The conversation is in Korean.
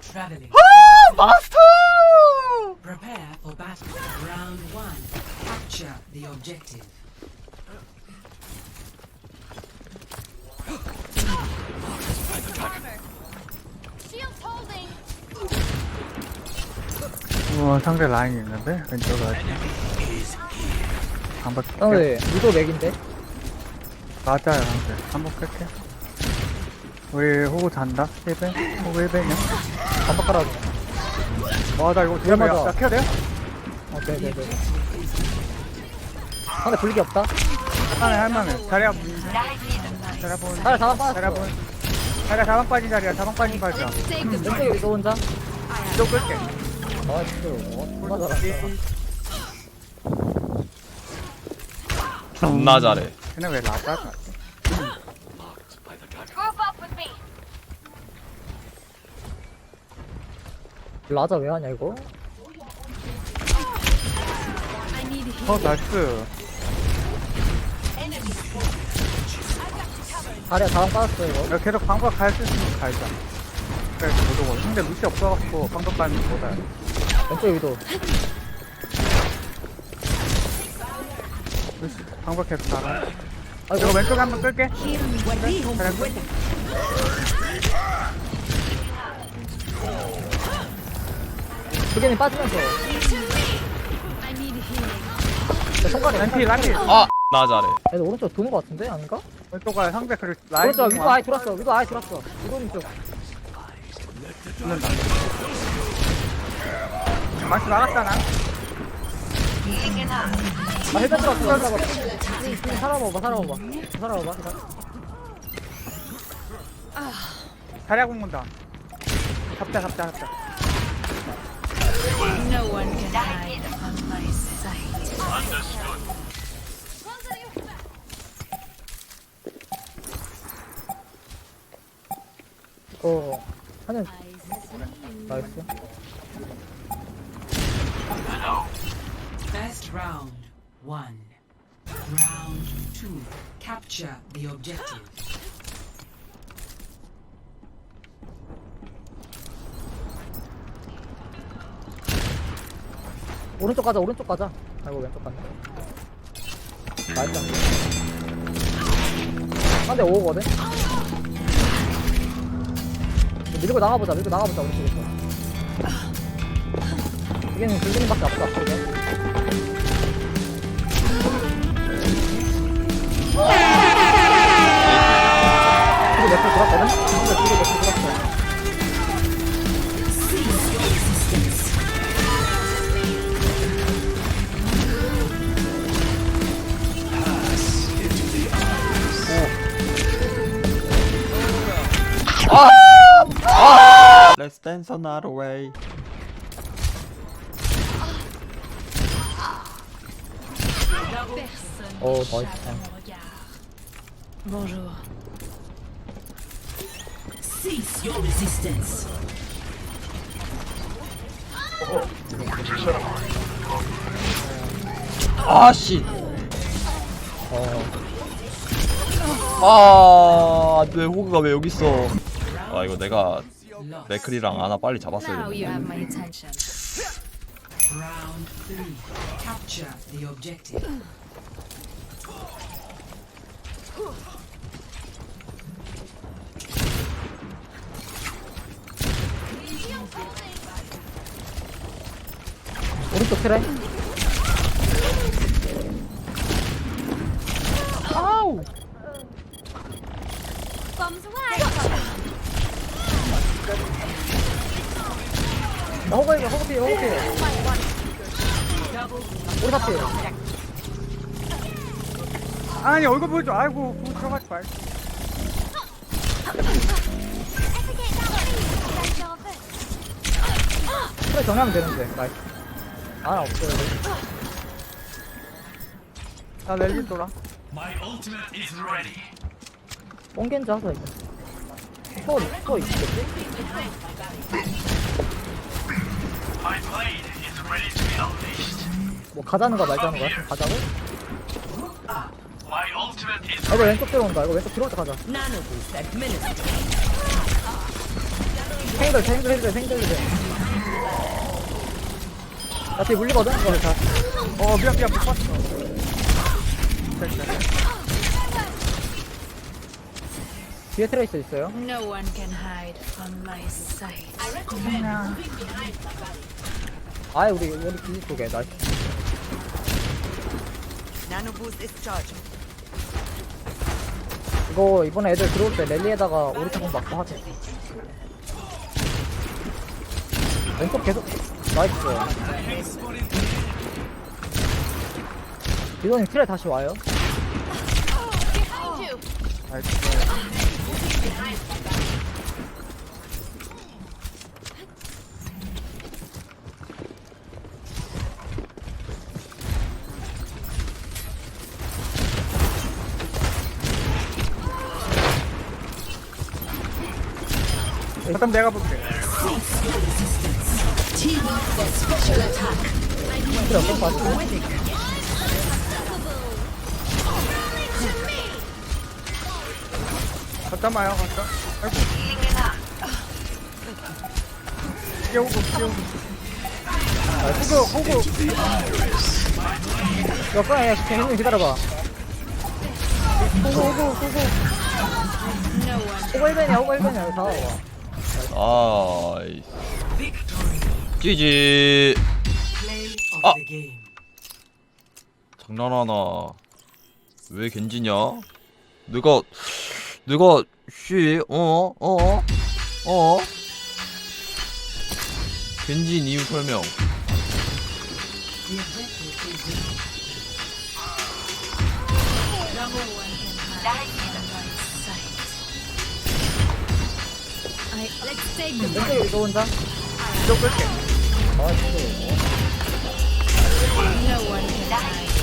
Traveling. 마스터! Prepare for battle. Round one. Capture the objective. Shields holding. 어, 상대 라인이 있는데? 왼쪽에 아직. 한번 어. 네. 유도 맥인데? 맞아요, 상대. 한번 끌게. 우리 호구 잔다? 1배? 호구 1배냐? 반박 깔아줘. 와, 나 이거 뒤에 더. 나 켜야 돼요? 어, 네네네. 상대 불리기 없다. 하나 할만해. 자리야, 자리야 본. 자리 자방 자리야 빠졌어. 본. 자리야 자방 빠진 자리야, 자방 빠진 발자. 왼쪽에 유도 혼자. 이쪽 끌게. 아, 진짜. 어, 존나 잘한다. 존나 잘해. 쟤네 왜 라자? Me. 라자 왜 하냐, 이거? 어, 나이스. 자리야 자방 빠졌어, 이거. 야, 계속 방법 갈 수 있으면 갈자. 그래, 못 오고. 근데 루시 없어갖고 방법 가는 거 못해. 왼쪽에 유도. 루시, 방법 계속 가라. 아이고, 이거 왼쪽에 한번 끌게. 끌게. 두개는 빠지면서. 내 손가락에 란피, 란피. 아, 나 잘해. 얘들 오른쪽 도는 거 같은데? 아닌가? 왼쪽가 상대 그래, 라인. 오른쪽 위도 아예 돌았어. 위도 아예 돌았어. 위도 오른쪽. 죽는다. 마치 나갔잖아. 아, 헬멧 들어왔어. 들어가고. 살아봐봐, 살아봐봐. 살아봐봐. 살아봐. 자리야 공문다. 잡자, 잡자, 잡자. No one can hide from my sight. 이거, 하는, 나이스. Round one. Round two. Capture the objective. 오른쪽 가자, 오른쪽 가자. 아이고, 왼쪽 갔네. 나이스. 한대 5거든? 밀고 나가보자, 밀고 나가보자, 오른쪽에서. 이게는 긁리는 밖에 없어, 앞쪽 Let's dance another way. 어, 나이스. Bonjour. Cease your resistance. 아, 씨. 어, 아, 내 호그가 왜 여기 있어? 아, 이거 내가. 맥클이랑 아나 빨리 잡았어야 Now 되는데. you have my attention. Round three. Capture the objective. 오른쪽 트레. 아우! Bombs away. 나 호그 이겨, 호그 피, 호그 피. 우리 다 피. 아니, 얼굴 보여줘. 아이고, 그거 들어가지 말. 트레 정리하면 되는데. 나이스. 아, 나 없어요. 여기. 나 랠리 돌아. 뽕겐지 하자, 이거. 초, 초 있겠지? 뭐 가자는 거 말자는 거야? 가자고? 아, 이거 왼쪽 들어온다. 이거 왼쪽 들어올 때 가자. 생들 생들 생들 생들 생들 나 뒤에 물리거든? 어, 자. 어 미안 미안 못 봤어 됐다 뒤에 트레이스 있어요? No one can hide from my sight. 아이 우리 우리 기지 쪽에 나이스. Nano boost is charged. 이거 이번에 애들 들어올 때 랠리에다가 공 맞고 하자. 왼쪽 계속 나이스. 이거는 트레 다시 와요. 나이스 잠깐 내가 볼게? 갖다 마요 갖다. 아이고. 깨우고 깨우고. 호구 호구. 야 꺼야? 야 형님 기다려봐. 호구 호구 호구. 호구 1ben이야 호구 1ben이야. 다 와봐 Ah. the game. 장난하나 왜 겐지냐 내가 내가 씨어어어 어? 겐지인 이유 설명 왼쪽에 이거 혼자 이쪽 끌게 나이스